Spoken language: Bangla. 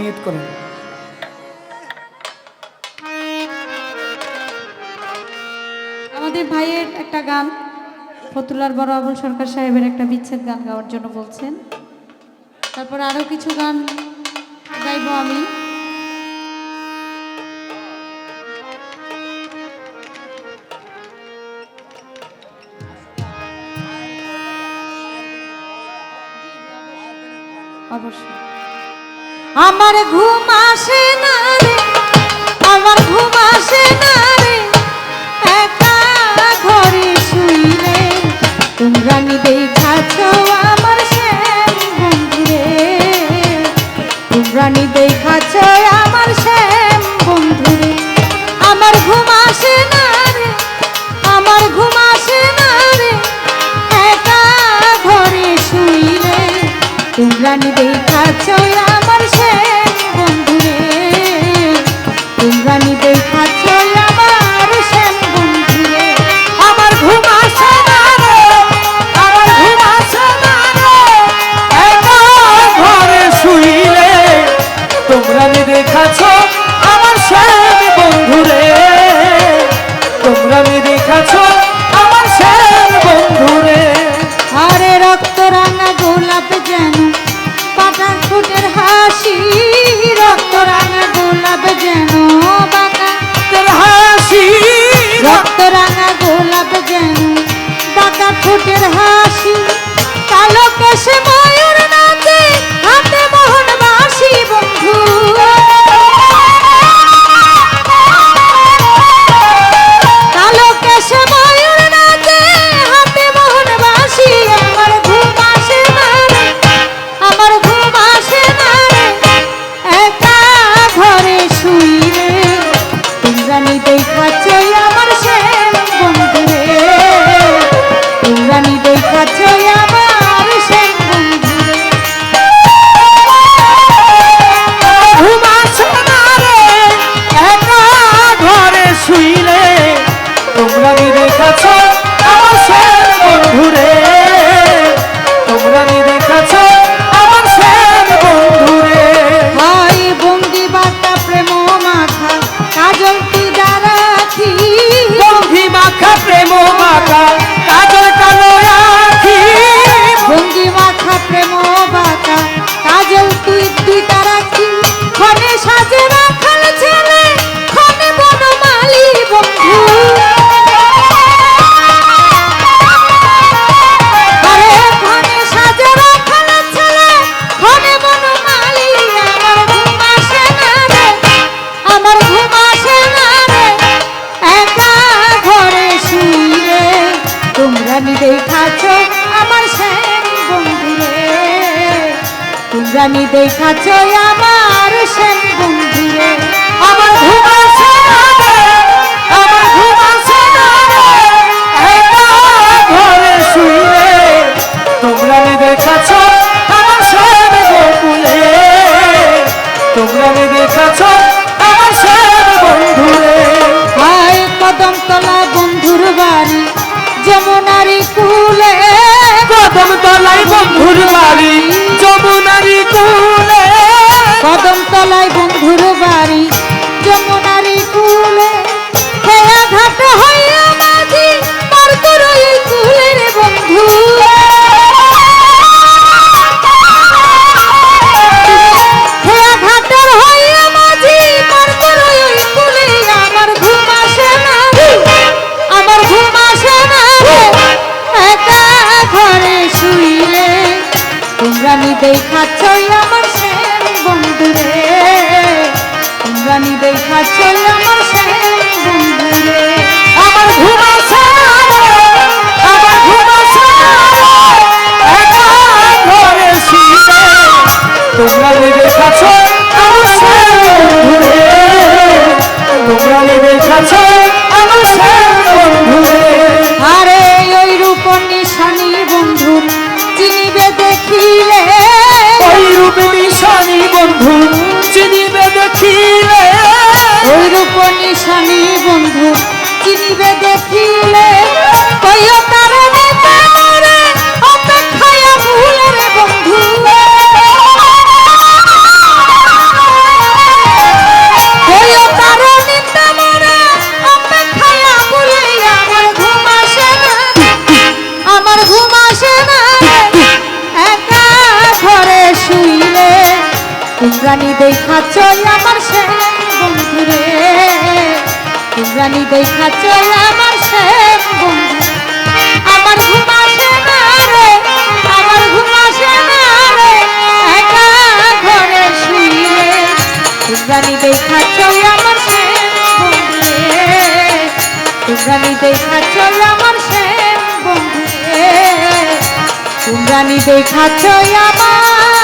মিউট করুন। আমাদের ভাইয়ের একটা গান ফতুলার বড় আবুল সরকার সাহেবের একটা বিচ্ছেদ গান গাওয়ার জন্য বলছেন। তারপর আরও কিছু গান গাইব আমি। অবশ্যই। আমার ঘুম আসে না রে আমার ঘুম আসে না জানি দেখাছ আমার সেন বন্ধুরে। আমার ঘুমাছে আমার ঘুমাছে ঘরে শুয়ে তোমরা নি দেখাছ আমার সেন বকুলে তোমরা নি আমার সেন বন্ধুরে। হায় কদম তলা বন্ধুর বাড়ি যেমন আরি কুলে। কদম তলায় বন্ধুর বাড়ি। বাড়ি কুলে কদম তলায় বন্ধুর বাড়ি ইন্দ্রাণী দেখাচ্ছই আমার সেন বন্ধুরে। ইন্দ্রাণী দেখাচ্ছই আমার সেন বন্ধুরে। আমার ঘুমাছে দেখিলে। ওই রূপ নিশানি বন্ধু চিনিবে দেখিলে। কইও তারা দেখাচ্ছ আমার সে বন্ধুরে তোমরা নি দেখাচ্ছ আমার সে বন্ধু আমার ঘুম আসে না রে, আমার ঘুম আসে না রে, একা ঘরে শুয়ে। তোমরা নি দেখাচ্ছ আমার সে বন্ধুরে তোমরা নি দেখাচ্ছ আমার সে বন্ধুরে তোমরা নি দেখাচ্ছ আমার